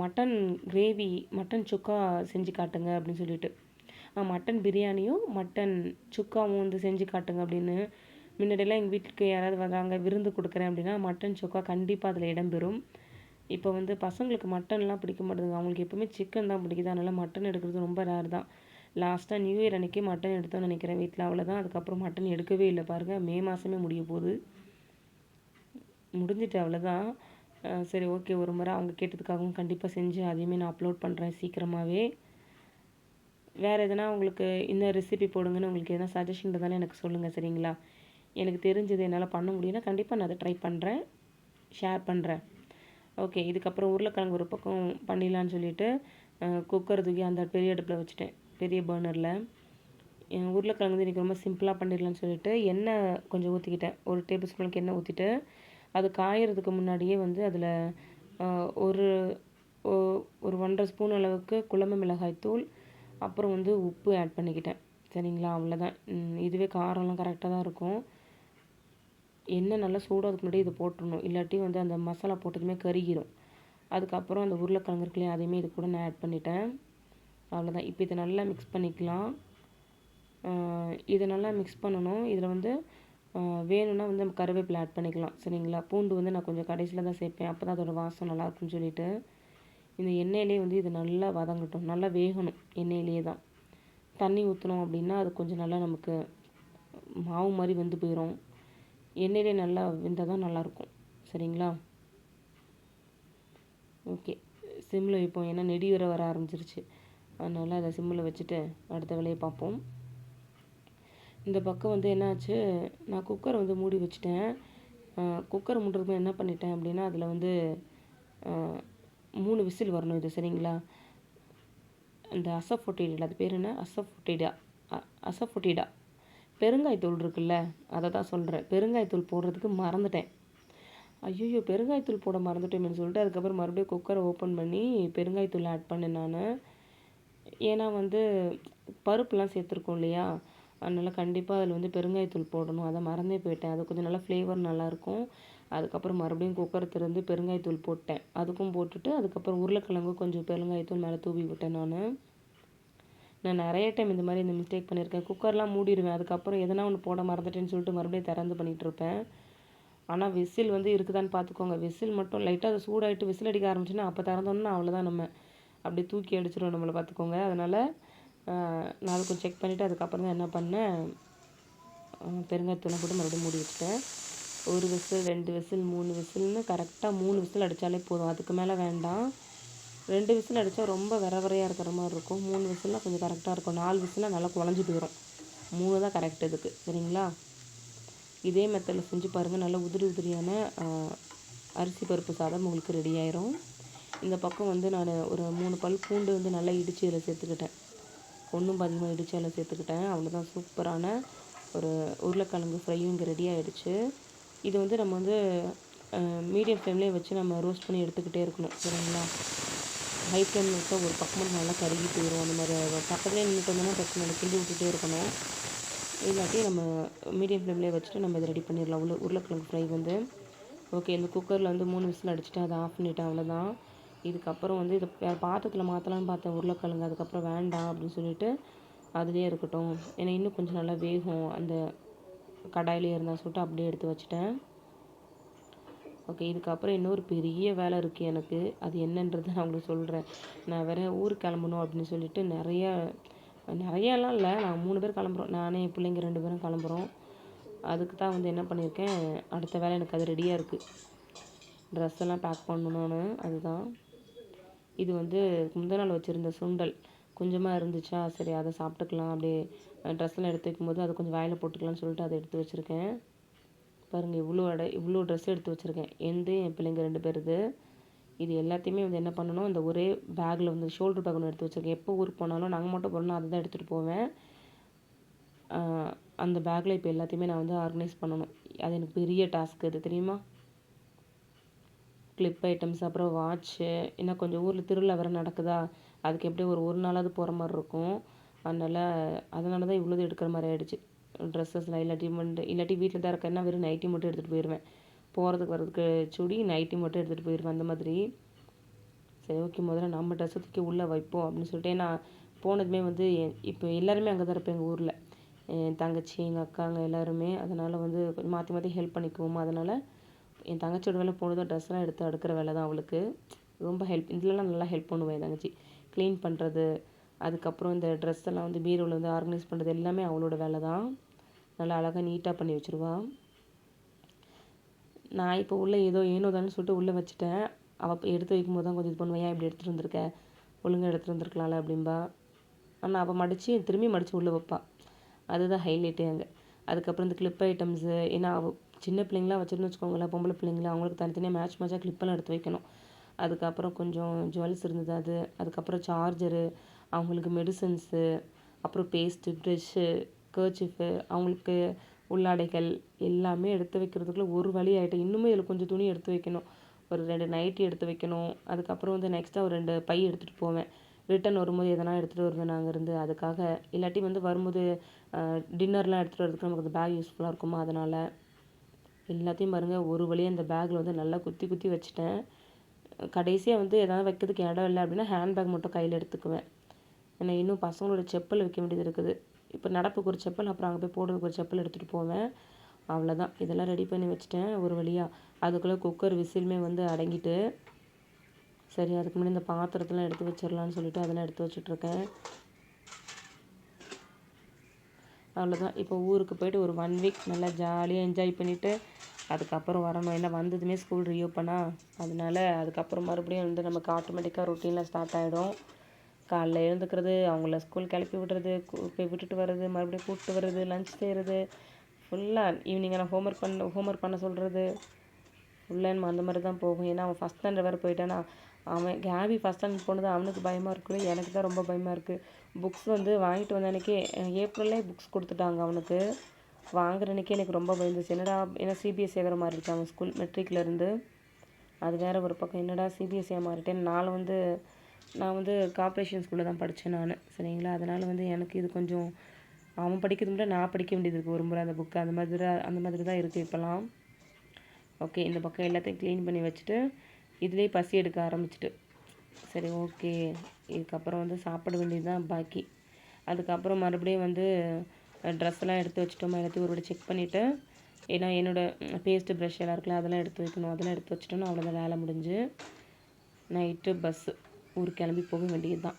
மட்டன் கிரேவி மட்டன் சுக்கா செஞ்சு காட்டுங்க அப்படின்னு சொல்லிட்டு. மட்டன் பிரியாணியும் மட்டன் சுக்காவும் வந்து செஞ்சு காட்டுங்க அப்படின்னு. முன்னாடியெல்லாம் எங்கள் வீட்டுக்கு யாராவது வராங்க விருந்து கொடுக்குறேன் அப்படின்னா மட்டன் சுக்கா கண்டிப்பாக அதில் இடம்பெறும் இப்போ வந்து பசங்களுக்கு மட்டன்லாம் பிடிக்க மாட்டேங்குது. அவங்களுக்கு எப்போவுமே சிக்கன் தான் பிடிக்குது. அதனால் மட்டன் எடுக்கிறது ரொம்ப ரேர் தான். லாஸ்ட்டாக நியூ இயர் அன்றைக்கி மட்டன் எடுத்தோம்னு நினைக்கிறேன் வீட்டில் அவ்வளோதான் அதுக்கப்புறம் மட்டன் எடுக்கவே இல்லை. பாருங்கள் மே மாதமே முடிய போகுது. முடிஞ்சிட்டு அவ்வளோதான் சரி ஓகே ஒரு முறை அவங்க கேட்டதுக்காகவும் கண்டிப்பாக செஞ்சு அதையுமே நான் அப்லோட் பண்ணுறேன் சீக்கிரமாகவே வேறு எதனா உங்களுக்கு இந்த ரெசிபி போடுங்கன்னு உங்களுக்கு எதனா சஜஷன் இருந்தாலும் எனக்கு சொல்லுங்கள் சரிங்களா? எனக்கு தெரிஞ்சது என்னால் பண்ண முடியும்னா கண்டிப்பாக நான் அதை ட்ரை பண்ணுறேன் ஷேர் பண்ணுறேன் ஓகே இதுக்கப்புறம் உருளைக்கிழங்கு ஒரு பக்கம் பண்ணிடலான்னு சொல்லிட்டு குக்கர் தூக்கி அந்த பெரிய அடுப்பில் வச்சுட்டேன் பெரிய பர்னரில் உருளைக்கிழங்கு வந்து இன்றைக்கி ரொம்ப சிம்பிளாக பண்ணிடலான்னு சொல்லிட்டு எண்ணெய் கொஞ்சம் ஊற்றிக்கிட்டேன் ஒரு டேபிள் ஸ்பூனுக்கு எண்ணெய் ஊற்றிட்டு அது காயறதுக்கு முன்னாடியே வந்து அதில் ஒரு ஒரு ஒன்றரை ஸ்பூன் அளவுக்கு குழம்பு மிளகாய் தூள் அப்புறம் வந்து உப்பு ஆட் பண்ணிக்கிட்டேன். சரிங்களா? அவ்வளோதான் இதுவே காரம்லாம் கரெக்டாக தான் இருக்கும். எண்ணெய் நல்லா சூடாகிறதுக்கு முன்னாடி இது போட்டுடணும். இல்லாட்டி வந்து அந்த மசாலா போட்டதுமே கருகிரும். அதுக்கப்புறம் அந்த உருளைக்கிழங்கு இருக்கு அதையுமே இது கூட நான் ஆட் பண்ணிட்டேன். அவ்வளோதான் இப்போ இதை நல்லா மிக்ஸ் பண்ணிக்கலாம். இதை நல்லா மிக்ஸ் பண்ணணும். இதில் வந்து வேணும்னா வந்து நம்ம கருவேப்பிலை ஆட் பண்ணிக்கலாம். சரிங்களா? பூண்டு வந்து நான் கொஞ்சம் கடைசியில் தான் சேர்ப்பேன். அப்போ தான் அதோட வாசம் நல்லாயிருக்குன்னு சொல்லிட்டு. இந்த எண்ணெயிலே வந்து இது நல்லா வதங்கட்டும். நல்லா வேகணும். எண்ணெயிலே தான். தண்ணி ஊற்றினோம் அப்படின்னா அது கொஞ்சம் நல்லா நமக்கு மாவு மாதிரி வெந்து போயிடும் எண்ணெயிலே நல்லா வெந்தால் தான் நல்லாயிருக்கும். சரிங்களா? ஓகே. சிம்மில் வைப்போம் ஏன்னா நெடி வர வர ஆரம்பிச்சிருச்சு. அதனால் அதை சிம்மில் வச்சுட்டு அடுத்த வேலையை பார்ப்போம். இந்த பக்கம் வந்து என்னாச்சு? நான் குக்கர் வந்து மூடி வச்சுட்டேன். குக்கர் மூடுறதுக்கு என்ன பண்ணிட்டேன் அப்படின்னா அதில் வந்து மூணு விசில் வரணும் இது சரிங்களா? இந்த அசஃபொட்டிடா அது பேர் என்ன? அசஃபொட்டிடா. அசஃபொட்டிடா. பெருங்காயத்தூள் இருக்குல்ல அதை தான் சொல்கிறேன் பெருங்காயத்தூள் போடுறதுக்கு மறந்துட்டேன். ஐயோ பெருங்காயத்தூள் போட மறந்துட்டேன்னு சொல்லிட்டு அதுக்கப்புறம் மறுபடியும் குக்கரை ஓப்பன் பண்ணி பெருங்காய்த்தூள் ஆட் பண்ணேன் நான். ஏன்னா வந்து பருப்புலாம் சேர்த்துருக்கோம் இல்லையா? அதனால் கண்டிப்பாக அதில் வந்து பெருங்காயத்தூள் போடணும். அதை மறந்தே போயிட்டேன். அது கொஞ்சம் நல்லா ஃப்ளேவர் நல்லாயிருக்கும். அதுக்கப்புறம் மறுபடியும் குக்கரை திறந்து பெருங்காயத்தூள் போட்டேன். அதுக்கும் போட்டுட்டு அதுக்கப்புறம் உருளைக்கிழங்கு கொஞ்சம் பெருங்காயத்தூள் மேலே தூவி விட்டேன் நான். நான் நிறைய டைம் இந்த மாதிரி இந்த மிஸ்டேக் பண்ணியிருக்கேன். குக்கர்லாம் மூடிடுவேன். அதுக்கப்புறம் எதனா ஒன்று போட மறந்துட்டேன்னு சொல்லிட்டு மறுபடியும் திறந்து பண்ணிகிட்டு இருப்பேன் ஆனால் விசில் வந்து இருக்குதான்னு பார்த்துக்கோங்க. விசில் மட்டும் லைட்டாக அது சூடாகிட்டு விசில் அடிக்க ஆரம்பிச்சுன்னா அப்போ திறந்தோன்னா அவ்வளோதான் நம்ம அப்படியே தூக்கி அடிச்சிடும் நம்மளை பார்த்துக்கோங்க. அதனால் நான் கொஞ்சம் செக் பண்ணிவிட்டு அதுக்கப்புறம் தான் என்ன பண்ணேன் பெருங்காயத்தூளை போட்டு மறுபடியும் மூடி வச்சுட்டேன். ஒரு விசில் ரெண்டு விசில் மூணு விசில்னு கரெக்டாக மூணு விசில் அடித்தாலே போதும். அதுக்கு மேலே வேண்டாம். ரெண்டு விசில் அடித்தா ரொம்ப விர இருக்கிற மாதிரி இருக்கும். மூணு விசில்னால் கொஞ்சம் கரெக்டாக இருக்கும். நாலு விசில்னால் நல்லா குழஞ்சி போயிடும் மூணு தான் கரெக்ட் இதுக்கு. சரிங்களா? இதே மெத்தடில் செஞ்சு பாருங்கள் நல்லா உதிரி உதிரியான அரிசி பருப்பு சாதம் உங்களுக்கு ரெடி ஆயிரும். இந்த பக்கம் வந்து நான் ஒரு மூணு பல் பூண்டு வந்து நல்லா இடித்து இதில் சேர்த்துக்கிட்டேன். ஒன்றும் பாதியமாக இடித்து அதில் சேர்த்துக்கிட்டேன். அவ்வளோதான் சூப்பரான ஒரு உருளைக்கிழங்கு ஃப்ரையும் இங்கே ரெடி ஆகிடுச்சு இது வந்து நம்ம வந்து மீடியம் ஃப்ளேம்லேயே வச்சு நம்ம ரோஸ்ட் பண்ணி எடுத்துக்கிட்டே இருக்கணும். சரிங்களா? ஹை ஃப்ளேமில் விட்டால் ஒரு பக்கம் நல்லா கருகி போயிடும் அந்த மாதிரி பக்கத்துலேயே நின்றுட்டு வந்தோம்னா பிரச்சனை இல்லை கிண்டி விட்டுட்டே இருக்கணும். இல்லாட்டி நம்ம மீடியம் ஃப்ளேம்லேயே வச்சுட்டு நம்ம இதை ரெடி பண்ணிடலாம். உள்ள உருளைக்கிழங்கு ஃப்ரை வந்து. ஓகே இந்த குக்கரில் வந்து மூணு விசில் அடிச்சுட்டு அதை ஆஃப் பண்ணிட்டேன். அவ்வளோதான் இதுக்கப்புறம் வந்து இதை வேறு பாத்திரத்தில் மாற்றலாம்னு பார்த்தேன். உருளைக்கிழங்கு அதுக்கப்புறம் வேண்டாம் அப்படின்னு சொல்லிட்டு அதுலேயே இருக்கட்டும். ஏன்னா இன்னும் கொஞ்சம் நல்லா வேகும். அந்த கடாயிலே இருந்தால் சொல்லிட்டு அப்படியே எடுத்து வச்சுட்டேன். ஓகே இதுக்கப்புறம் இன்னொரு பெரிய வேலை இருக்குது எனக்கு. அது என்னன்றதை நான் உங்களுக்கு சொல்கிறேன் நான் வேறு ஊருக்கு கிளம்பணும் அப்படின்னு சொல்லிட்டு நிறைய நிறையாலாம் இல்லை. நான் மூணு பேர் கிளம்புறோம். நானே என் பிள்ளைங்க ரெண்டு பேரும் கிளம்புறோம். அதுக்கு தான் வந்து என்ன பண்ணியிருக்கேன் அடுத்த வேலை எனக்கு அது ரெடியாக இருக்குது ட்ரெஸ் எல்லாம் பேக் பண்ணணும்னு. அதுதான். இது வந்து முந்தின நாள் வச்சுருந்த சுண்டல். கொஞ்சமாக இருந்துச்சா? சரி அதை சாப்பிட்டுக்கலாம். அப்படியே ட்ரெஸ்லாம் எடுத்து வைக்கும்போது அதை கொஞ்சம் வாயில் போட்டுக்கலாம்னு சொல்லிட்டு அதை எடுத்து வச்சுருக்கேன். பாருங்கள் இவ்வளோ அடை இவ்வளோ ட்ரெஸ் எடுத்து வச்சுருக்கேன். எந்த என் பிள்ளைங்க ரெண்டு பேருது? இது எல்லாத்தையுமே வந்து என்ன பண்ணணும் இந்த ஒரே பேக்கில் வந்து ஷோல்டர் பேக் ஒன்று எடுத்து வச்சுருக்கேன். எப்போ ஊருக்கு போனாலும் நாங்கள் மட்டும் போகிறோம்னா அதை தான் எடுத்துகிட்டு போவேன். அந்த பேக்கில் இப்போ எல்லாத்தையுமே நான் வந்து ஆர்கனைஸ் பண்ணணும். அது எனக்கு பெரிய டாஸ்க் அது தெரியுமா? கிளிப் ஐட்டம்ஸ் அப்புறம் வாட்ச்சு ஏன்னா கொஞ்சம் ஊரில் திருவிழா வேறு நடக்குதா? அதுக்கு எப்படியும் ஒரு ஒரு நாளாவது போகிற மாதிரி இருக்கும். அதனால் அதனால தான் இவ்வளோது எடுக்கிற மாதிரி ஆகிடுச்சு ட்ரெஸ்ஸஸ்லாம் இல்லாட்டி மட்டும் இல்லாட்டி வீட்டில் தான் இருக்கேன்னா வெறும் நைட்டி மட்டும் எடுத்துகிட்டு போயிடுவேன் போகிறதுக்கு வரதுக்கு சுடி நைட்டி மட்டும் எடுத்துகிட்டு போயிடுவேன் அந்த மாதிரி. சரி ஓகே முதல்ல நம்ம ட்ரெஸ்ஸை தூக்கி உள்ளே வைப்போம் அப்படின்னு சொல்லிட்டு நான் போனதுமே வந்து இப்போ எல்லாருமே அங்கே தான் இருப்பேன் எங்கள் ஊரில். என் தங்கச்சி எங்கள் அக்காங்க எல்லாருமே. அதனால் வந்து மாற்றி மாற்றி ஹெல்ப் பண்ணிக்குவோமா. அதனால் என் தங்கச்சியோட வேலை போனதும் ட்ரெஸ்லாம் எடுத்து அடுக்கிற வேலை தான் அவளுக்கு. ரொம்ப ஹெல்ப் இதுலலாம் நல்லா ஹெல்ப் பண்ணுவேன் என் தங்கச்சி. க்ளீன் பண்ணுறது அதுக்கப்புறம் இந்த ட்ரெஸ் எல்லாம் வந்து பீரோவில் வந்து ஆர்கனைஸ் பண்ணுறது எல்லாமே அவளோட வேலை தான். நல்லா அழகாக நீட்டாக பண்ணி வச்சுருவா. நான் இப்போ உள்ளே ஏதோ ஏனோ தானே சொல்லிட்டு உள்ளே வச்சுட்டேன். அவள் எடுத்து வைக்கும்போது தான் கொஞ்சம் இது பண்ணுவேன் ஏன் இப்படி எடுத்துகிட்டு வந்திருக்க? ஒழுங்காக எடுத்துகிட்டு வந்திருக்கலாம்ல அப்படின்பா ஆனால் அவள் மடித்து திரும்பி மடித்து உள்ளே வைப்பாள் அதுதான் ஹைலைட்டே அங்கே. அதுக்கப்புறம் இந்த கிளிப் ஐட்டம்ஸு ஏன்னா அவள் சின்ன பிள்ளைங்களாம் வச்சுருந்து வச்சுக்கோங்களேன் பொம்பளை பிள்ளைங்களா அவங்களுக்கு தனித்தனியாக மேட்ச் மேட்சாக கிளிப்பெல்லாம் எடுத்து வைக்கணும். அதுக்கப்புறம் கொஞ்சம் ஜுவல்ஸ் இருந்தது அது. அதுக்கப்புறம் சார்ஜரு அவங்களுக்கு மெடிசன்ஸு அப்புறம் பேஸ்ட்டு ப்ரெஷ்ஷு கர்ச்சிஃபு அவங்களுக்கு உள்ளாடைகள் எல்லாமே எடுத்து வைக்கிறதுக்குள்ளே ஒரு வழி ஆகிட்டேன் இன்னுமே இதில் கொஞ்சம் துணி எடுத்து வைக்கணும். ஒரு ரெண்டு நைட்டி எடுத்து வைக்கணும். அதுக்கப்புறம் வந்து நெக்ஸ்ட்டாக ஒரு ரெண்டு பை எடுத்துகிட்டு போவேன். ரிட்டன் வரும்போது எதனா எடுத்துகிட்டு வருவேன் நாங்கள் இருந்து. அதுக்காக இல்லாட்டி வந்து வரும்போது டின்னர்லாம் எடுத்துகிட்டு வரதுக்கு நமக்கு அந்த பேக் யூஸ்ஃபுல்லாக இருக்குமா அதனால். எல்லாத்தையும் பாருங்கள் ஒரு வழியாக அந்த பேக்கில் வந்து நல்லா குத்தி குத்தி வச்சுட்டேன். கடைசியாக வந்து எதாவது வைக்கிறதுக்கு இடம் இல்லை அப்படின்னா ஹேண்ட்பேக் மட்டும் கையில் எடுத்துக்குவேன். ஏன்னா இன்னும் பசங்களோட செப்பல் வைக்க வேண்டியது இருக்குது. இப்போ நடப்புக்கு ஒரு செப்பல் அப்புறம் அங்கே போய் போடுறதுக்கு ஒரு செப்பல் எடுத்துகிட்டு போவேன். அவ்வளோதான் இதெல்லாம் ரெடி பண்ணி வச்சுட்டேன் ஒரு வழியாக அதுக்குள்ளே குக்கர் விசிலுமே வந்து அடங்கிட்டு சரி அதுக்கு முன்னாடி இந்த பாத்திரத்தெலாம் எடுத்து வச்சிடலான்னு சொல்லிட்டு அதெல்லாம் எடுத்து வச்சுட்ருக்கேன். அவ்வளோதான் இப்போ ஊருக்கு போயிட்டு ஒரு ஒன் வீக் நல்லா ஜாலியாக என்ஜாய் பண்ணிவிட்டு அதுக்கப்புறம் வரணும். ஏன்னா வந்ததுமே ஸ்கூல் ரீஓப்பனா அதனால அதுக்கப்புறம் மறுபடியும் வந்து நமக்கு ஆட்டோமேட்டிக்காக ரொட்டீனில் ஸ்டார்ட் ஆகிடும் காலைல எழுந்துக்கிறது அவங்கள ஸ்கூல் கிளப்பி விடுறது போய் விட்டுட்டு வர்றது மறுபடியும் கூப்பிட்டு வர்றது லஞ்ச் செய்கிறது ஃபுல்லாக ஈவினிங் ஆனால் ஹோம்ஒர்க் பண்ண ஹோம்ஒர்க் பண்ண சொல்கிறது ஃபுல்லாக அந்த மாதிரி தான் போகும். ஏன்னா அவன் ஃபஸ்ட் ஸ்டாண்டர்ட் வேறு போயிட்டானா அவன் கேபி ஃபஸ்ட் ஸ்டாண்டர்ட் போனது அவனுக்கு பயமாக இருக்குது எனக்கு தான் ரொம்ப பயமாக இருக்குது புக்ஸ் வந்து வாங்கிட்டு வந்த அன்றைக்கி ஏப்ரல்லே புக்ஸ் கொடுத்துட்டாங்க அவனுக்கு. வாங்குற அன்றைக்கி எனக்கு ரொம்ப பயந்துச்சு என்னடா ஏன்னா சிபிஎஸ்சி வேறு மாறிடுச்சு அவன் ஸ்கூல் மெட்ரிக்லேருந்து அது வேறு ஒரு பக்கம். என்னடா சிபிஎஸ்சியாக மாறிட்டேன் நான் வந்து நான் வந்து கார்ப்பரேஷன் ஸ்கூலில் தான் படித்தேன் நான் சரிங்களா? அதனால் வந்து எனக்கு இது கொஞ்சம் அவன் படிக்கிறது முன்னாடி நான் படிக்க வேண்டியது இருக்குது ஒரு முறை அந்த புக்கு அந்த மாதிரி தான் அந்த மாதிரி தான் இருக்குது இப்போலாம் ஓகே இந்த பக்கம் எல்லாத்தையும் க்ளீன் பண்ணி வச்சுட்டு இதுலேயே பசி எடுக்க ஆரம்பிச்சிட்டு. சரி ஓகே இதுக்கப்புறம் வந்து சாப்பிட வேண்டியது தான் பாக்கி. அதுக்கப்புறம் மறுபடியும் வந்து ட்ரெஸ்ஸெல்லாம் எடுத்து வச்சுட்டோமா எல்லாத்தையும் ஒரு செக் பண்ணிவிட்டு ஏன்னா என்னோடய பேஸ்ட்டு ப்ரஷ் எல்லாம் இருக்குல்ல அதெல்லாம் எடுத்து வைக்கணும் அதெல்லாம் எடுத்து வச்சுட்டோன்னா அவ்வளோதான் வேலை முடிஞ்சு. நைட்டு பஸ்ஸு ஊருக்கு கிளம்பி போக வேண்டியது தான்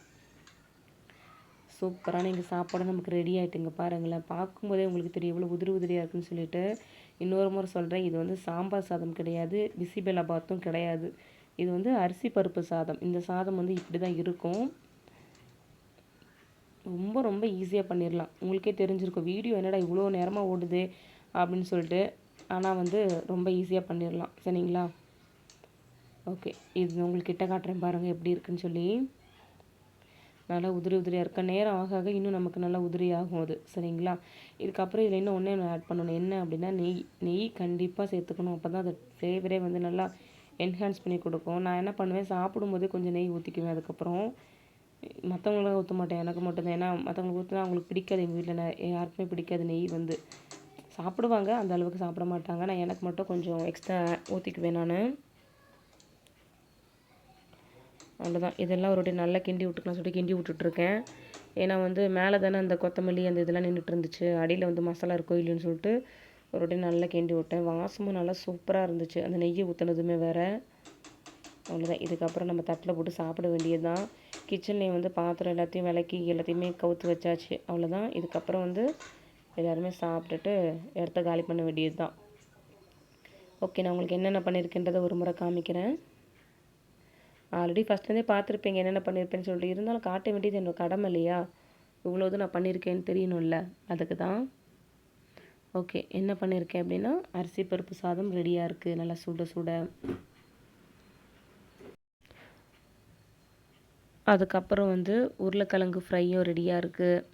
சூப்பரான எங்கள் சாப்பாடு நமக்கு ரெடி ஆகிட்டுங்க பாருங்களேன். பார்க்கும்போதே உங்களுக்கு தெரியும் எவ்வளோ உதிரி உதிரியாக இருக்குன்னு சொல்லிட்டு. இன்னொரு முறை சொல்கிறேன் இது வந்து சாம்பார் சாதம் கிடையாது பிசிபெலாபாத்தும் கிடையாது. இது வந்து அரிசி பருப்பு சாதம். இந்த சாதம் வந்து இப்படி தான் இருக்கும். ரொம்ப ரொம்ப ஈஸியாக பண்ணிடலாம் உங்களுக்கே தெரிஞ்சிருக்கும் வீடியோ என்னடா இவ்வளோ நேரமாக ஓடுது? அப்படின்னு சொல்லிட்டு. ஆனால் வந்து ரொம்ப ஈஸியாக பண்ணிடலாம் சரிங்களா? ஓகே. இது உங்களுக்கு கிட்ட காட்டுறேன் பாருங்கள் எப்படி இருக்குன்னு சொல்லி. நல்லா உதிரி உதிரியாக இருக்க. நேரம் ஆக ஆக இன்னும் நமக்கு நல்லா உதிரி ஆகும் அது. சரிங்களா? இதுக்கப்புறம் இதில் இன்னும் ஒன்றே ஒன்று ஆட் பண்ணணும். என்ன அப்படின்னா நெய் நெய் கண்டிப்பாக சேர்த்துக்கணும். அப்போ தான் அது ஃப்ளேவரே வந்து நல்லா என்ஹான்ஸ் பண்ணி கொடுக்கும். நான் என்ன பண்ணுவேன்? சாப்பிடும்போதே கொஞ்சம் நெய் ஊற்றிக்குவேன் அதுக்கப்புறம். மற்றவங்களாம் ஊற்ற மாட்டேன். எனக்கு மட்டும்தான். ஏன்னா மற்றவங்களுக்கு ஊற்றினா அவங்களுக்கு பிடிக்காது. எங்கள் வீட்டில் யாருக்குமே பிடிக்காது நெய் வந்து. சாப்பிடுவாங்க. அந்த அளவுக்கு சாப்பிட மாட்டாங்க. நான் எனக்கு மட்டும் கொஞ்சம் எக்ஸ்ட்ரா ஊற்றிக்குவேன் நான். அவ்வளோதான் இதெல்லாம் ஒரு நல்லா கிண்டி விட்டுக்கலாம் சொல்லிட்டு கிண்டி விட்டுட்ருக்கேன். ஏன்னா வந்து மேலே தானே அந்த கொத்தமல்லி அந்த இதெல்லாம் நின்றுட்டு இருந்துச்சு அடியில் வந்து மசாலா இருக்கோ இல்லைன்னு சொல்லிட்டு ஒரு வாட்டி நல்லா கிண்டி விட்டேன். வாசமும் நல்லா சூப்பராக இருந்துச்சு. அந்த நெய்யை ஊற்றினதுமே வேறு. அவ்வளோதான் இதுக்கப்புறம் நம்ம தட்டில் போட்டு சாப்பிட வேண்டியது தான் கிச்சன்லேயும் வந்து பாத்திரம் எல்லாத்தையும் விளக்கி எல்லாத்தையுமே கவுத்து வச்சாச்சு. அவ்வளோதான் இதுக்கப்புறம் வந்து எல்லாருமே சாப்பிட்டுட்டு இடத்த காலி பண்ண வேண்டியது தான் ஓகே நான் உங்களுக்கு என்னென்ன பண்ணியிருக்கேன்றதை ஒரு முறை காமிக்கிறேன். ஆல்ரெடி ஃபஸ்ட்லேருந்தே பார்த்துருப்பீங்க என்னென்ன பண்ணியிருப்பேன்னு சொல்லிட்டு. இருந்தாலும் காட்ட வேண்டியது என்னோட கடமை இல்லையா? இவ்வளோது நான் பண்ணியிருக்கேன்னு தெரியணும்ல. அதுக்கு தான். ஓகே என்ன பண்ணியிருக்கேன் அப்படின்னா அரிசி பருப்பு சாதம் ரெடியாக இருக்குது நல்லா சுட சுட. அதுக்கப்புறம் வந்து உருளைக்கிழங்கு ஃப்ரையும் ரெடியாக இருக்குது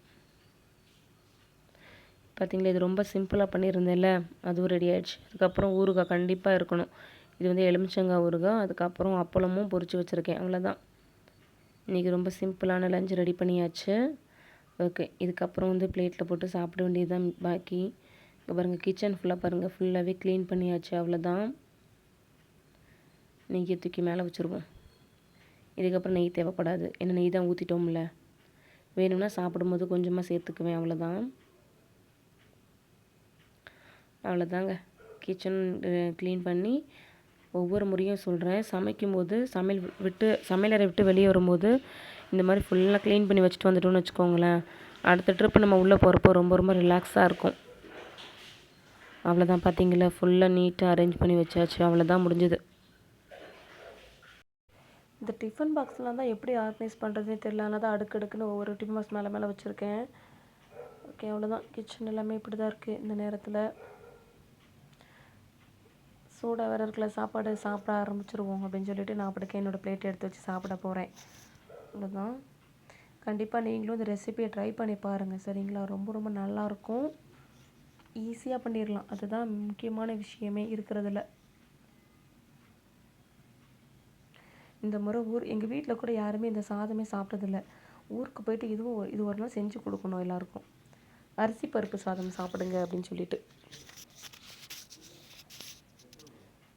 பார்த்தீங்களா இது ரொம்ப சிம்பிளாக பண்ணியிருந்தேன்ல. அதுவும் ரெடி ஆயிடுச்சு. அதுக்கப்புறம் ஊறுகாய் கண்டிப்பாக இருக்கணும். இது வந்து எலுமிச்சங்காய் ஊறுகாய் அதுக்கப்புறம் அப்பளமும் பொரித்து வச்சுருக்கேன். அவ்வளோதான் இன்றைக்கி ரொம்ப சிம்பிளான லஞ்ச் ரெடி பண்ணியாச்சு. ஓகே இதுக்கப்புறம் வந்து பிளேட்டில் போட்டு சாப்பிட வேண்டியது தான் பாக்கி. இங்கே பாருங்கள் கிச்சன் ஃபுல்லாக பாருங்கள் ஃபுல்லாகவே க்ளீன் பண்ணியாச்சு அவ்வளோதான் நெய்யை தூக்கி மேலே வச்சுருவோம். இதுக்கப்புறம் நெய் தேவைப்படாது. ஏன்னா நெய் தான் ஊற்றிட்டோம்ல வேணும்னா சாப்பிடும்போது கொஞ்சமாக சேர்த்துக்குவேன் அவ்வளோதான் அவ்வளோதாங்க கிச்சன் க்ளீன் பண்ணி ஒவ்வொரு முறையும் சொல்கிறேன் சமைக்கும்போது சமையல் விட்டு சமையலறை விட்டு வெளியே வரும்போது இந்த மாதிரி ஃபுல்லாக க்ளீன் பண்ணி வச்சுட்டு வந்துட்டோம்னு வச்சுக்கோங்களேன். அடுத்த ட்ரிப்பு நம்ம உள்ளே போகிறப்போ ரொம்ப ரொம்ப ரிலாக்ஸாக இருக்கும். அவ்வளோதான் பார்த்தீங்களா ஃபுல்லாக நீட்டாக அரேஞ்ச் பண்ணி வச்சாச்சு. அவ்வளோதான் முடிஞ்சுது. இந்த டிஃபன் பாக்ஸ்லாம் தான் எப்படி ஆர்கனைஸ் பண்ணுறதுனே தெரியல. ஆனால் தான் அடுக்கடுக்குன்னு ஒவ்வொரு டிஃபன் பாக்ஸ் மேலே மேலே வச்சுருக்கேன். ஓகே அவ்வளோதான் கிச்சன் எல்லாமே இப்படி தான் இருக்குது இந்த நேரத்தில். சூடாக வேறு இருக்கல சாப்பாடு சாப்பிட ஆரம்பிச்சிருவோம் அப்படின்னு சொல்லிட்டு நான் அப்படிக்கே என்னோடய பிளேட் எடுத்து வச்சு சாப்பிட போகிறேன் அவ்வளோதான் கண்டிப்பாக நீங்களும் இந்த ரெசிபியை ட்ரை பண்ணி பாருங்கள் சரிங்களா? ரொம்ப ரொம்ப நல்லாயிருக்கும் ஈஸியாக பண்ணிடலாம் அதுதான் முக்கியமான விஷயமே இருக்கிறதுல. இந்த முறை ஊர் எங்கள் வீட்டில் கூட யாருமே இந்த சாதமே சாப்பிட்டதில்ல. ஊருக்கு போயிட்டு இதுவும் இது ஒரு நாள் செஞ்சு கொடுக்கணும் எல்லாருக்கும். அரிசி பருப்பு சாதம் சாப்பிடுங்க அப்படின்னு சொல்லிட்டு.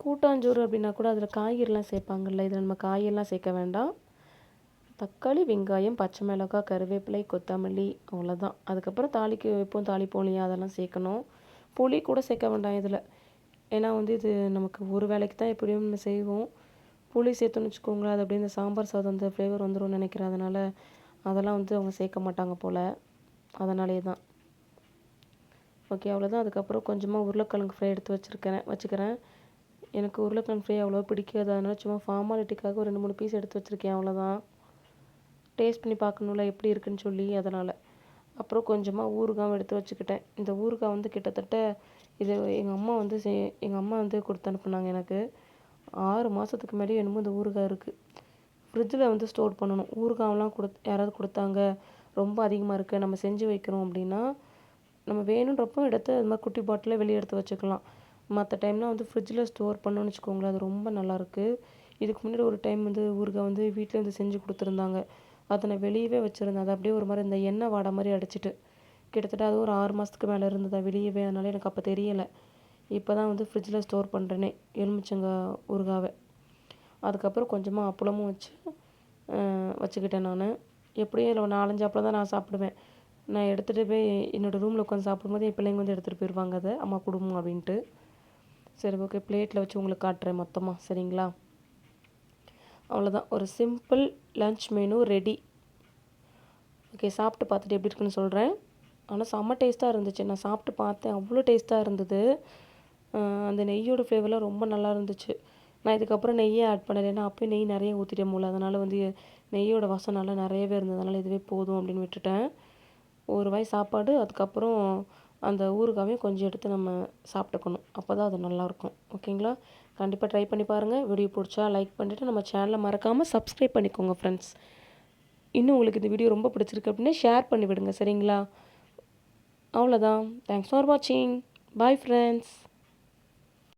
கூட்டாஞ்சோறு அப்படின்னா கூட அதில் காய்கறிலாம் சேர்ப்பாங்கல்ல இதில் நம்ம காயெல்லாம் சேர்க்க வேண்டாம். தக்காளி வெங்காயம் பச்சை மிளகாய் கருவேப்பிலை கொத்தமல்லி அவ்வளோதான் அதுக்கப்புறம் தாளிக்கு வைப்போம் தாளிப்போம் இல்லையா அதெல்லாம் சேர்க்கணும். புளி கூட சேர்க்க வேண்டாம் இதில். ஏன்னா வந்து இது நமக்கு ஒரு வேலைக்கு தான் எப்படியும் நம்ம செய்வோம். புளி சேர்த்தோன்னு வச்சுக்கோங்களேன் அது அப்படியே இந்த சாம்பார் சாதம் அந்த ஃப்ளேவர் வந்துடும் நினைக்கிறேன். அதனால் அதெல்லாம் வந்து அவங்க சேர்க்க மாட்டாங்க போல். அதனாலே தான். ஓகே அவ்வளோதான் அதுக்கப்புறம் கொஞ்சமாக உருளைக்கிழங்கு ஃப்ரை எடுத்து வச்சுருக்கிறேன் வச்சுக்கிறேன். எனக்கு உருளைக்கிழங்கு ஃப்ரை அவ்வளோ பிடிக்காது. அதனால் சும்மா ஃபார்மாலிட்டிக்காக ஒரு ரெண்டு மூணு பீஸ் எடுத்து வச்சுருக்கேன். அவ்வளோதான் டேஸ்ட் பண்ணி பார்க்கணும்ல எப்படி இருக்குன்னு சொல்லி அதனால். அப்புறம் கொஞ்சமாக ஊறுகாயும் எடுத்து வச்சுக்கிட்டேன். இந்த ஊறுகாய் வந்து கிட்டத்தட்ட இது எங்கள் அம்மா வந்து செ எங்கள் அம்மா வந்து கொடுத்து அனுப்புனாங்க எனக்கு. ஆறு மாதத்துக்கு முன்னாடி என்னமோ இந்த ஊறுகாய் இருக்குது ஃப்ரிட்ஜில் வந்து ஸ்டோர் பண்ணணும். ஊறுகாயெலாம் கொடுத் யாராவது கொடுத்தாங்க ரொம்ப அதிகமாக இருக்குது நம்ம செஞ்சு வைக்கிறோம் அப்படின்னா நம்ம வேணுன்றப்போ எடுத்து அது மாதிரி குட்டி பாட்டிலில் வெளியே எடுத்து வச்சுக்கலாம். மற்ற டைம்லாம் வந்து ஃப்ரிட்ஜில் ஸ்டோர் பண்ணோன்னு வச்சுக்கோங்களேன் அது ரொம்ப நல்லாயிருக்கு இதுக்கு முன்னாடி ஒரு டைம் வந்து ஊறுகாய் வந்து வீட்டில் வந்து செஞ்சு கொடுத்துருந்தாங்க. அதை நான் வெளியவே வச்சுருந்தேன். அது அப்படியே ஒரு மாதிரி இந்த எண்ணெய் வாடை மாதிரி அடிச்சிட்டு. கிட்டத்தட்ட அது ஒரு ஆறு மாதத்துக்கு மேலே இருந்ததா வெளியவே அதனால எனக்கு அப்போ தெரியலை. இப்போ தான் வந்து ஃப்ரிட்ஜில் ஸ்டோர் பண்ணுறேனே எலுமிச்சங்காய் ஊறுகாவை. அதுக்கப்புறம் கொஞ்சமாக அப்பளமும் வச்சு வச்சுக்கிட்டேன் நான். எப்படியும் இல்லை நாலஞ்சு அப்பளம் தான் நான் சாப்பிடுவேன். நான் எடுத்துகிட்டு போய் என்னோடய ரூமில் உட்காந்து சாப்பிடும்போது என் பிள்ளைங்க வந்து எடுத்துகிட்டு போயிடுவாங்க அதை அம்மா குடும்பம் அப்படின்ட்டு. சரி ஓகே பிளேட்டில் வச்சு உங்களுக்கு காட்டுறேன் மொத்தமாக சரிங்களா? அவ்வளோதான் ஒரு simple lunch menu ready okay சாப்பிட்டு பார்த்துட்டு எப்படி இருக்குன்னு சொல்கிறேன் ஆனால் செம்ம டேஸ்ட்டாக இருந்துச்சு. நான் சாப்பிட்டு பார்த்தேன். அவ்வளோ டேஸ்ட்டாக இருந்தது. அந்த நெய்யோட ஃப்ளேவர்லாம் ரொம்ப நல்லா இருந்துச்சு. நான் இதுக்கப்புறம் நெய்யே ஆட் பண்ணலை. ஏன்னா அப்பயும் நெய் நிறைய ஊற்றிட்டேன் போல். அதனால் வந்து நெய்யோட வாசம் நல்லா நிறையவே இருந்ததுனால இதுவே போதும் அப்படின்னு விட்டுட்டேன். ஒரு வாய் சாப்பாடு அதுக்கப்புறம் அந்த ஊறுகாவையும் கொஞ்சம் எடுத்து நம்ம சாப்பிட்டுக்கணும். அப்போ தான் அது நல்லாயிருக்கும். ஓகேங்களா? கண்டிப்பாக ட்ரை பண்ணி பாருங்கள் வீடியோ பிடிச்சா லைக் பண்ணிவிட்டு நம்ம சேனலை மறக்காமல் சப்ஸ்கிரைப் பண்ணிக்கோங்க ஃப்ரெண்ட்ஸ் இன்னும் உங்களுக்கு இந்த வீடியோ ரொம்ப பிடிச்சிருக்கு அப்படின்னா ஷேர் பண்ணி விடுங்க சரிங்களா? அவ்வளோதான் தேங்க்ஸ் ஃபார் வாட்சிங் பாய் ஃப்ரெண்ட்ஸ்